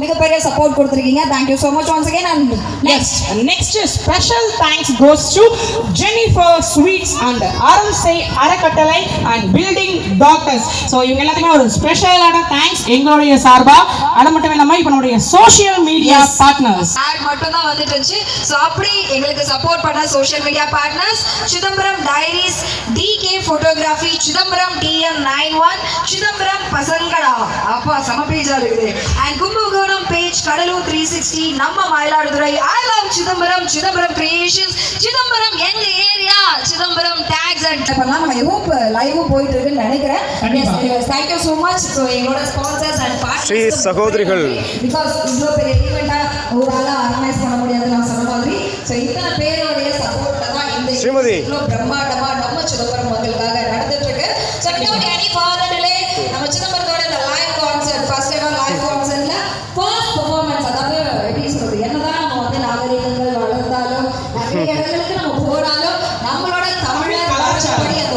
மிகப்பெரிய சப்போர்ட் கொடுத்துருக்கீங்க. Thank you so much once again and Next, next special thanks goes to Jennifer Sweets and Arumsai Arakattalai and Building Doctors. So இவங்க எல்லாத்துக்குமே ஒரு ஸ்பெஷலான thanks எங்களுடைய சார்பா. அது மட்டும் இல்லாமல் இப்போ நம்மளுடைய சோஷியல் மீடியா. பார்ட்னர்ஸ் ஆட் மட்டும் தான் வந்துட்டு இருந்துச்சு ஸோ அப்படி எங்களுக்கு சப்போர்ட் பண்ண social media partners Chidambaram diaries DK photography Chidambaram TM nine one Chidambaram பசங்கடா அப்பா செம பேஜா இருக்குது. அண்ட் கும்பகோணம் சிக்ஸ்டி நம்ம Mayiladuthurai. I love Chidambaram Chidambaram creations Chidambaram எங்க ஏரியா சிதம்பரம் டேக்ஸ் அண்ட் பண்ணலாம் ஐ ஹோப் லைவும் போயிட்டு இருக்குன்னு நினைக்கிறேன். Thank you so much so எங்களோட ஸ்பான்சர்ஸ் அண்ட் ஸ்ரீ சகோதரிகள். பிகாஸ் இவ்வளோ பெரிய ஈவெண்ட்டாக ஒரு ஆர்கனைஸ் பண்ண முடியாது நான் சொன்ன மாதிரி. ஸோ இத்தனை பேருடைய சப்போர்ட்டில் தான் இந்த ஸ்ரீமதி. இவ்வளோ பிரம்மாண்டமாக நம்ம சிதம்பரம் மக்களுக்காக நடந்துட்டு இருக்கு. So without any further delay இடங்களுக்கு நம்ம போனாலும் நம்மளோட தமிழர் கலாச்சாரம்.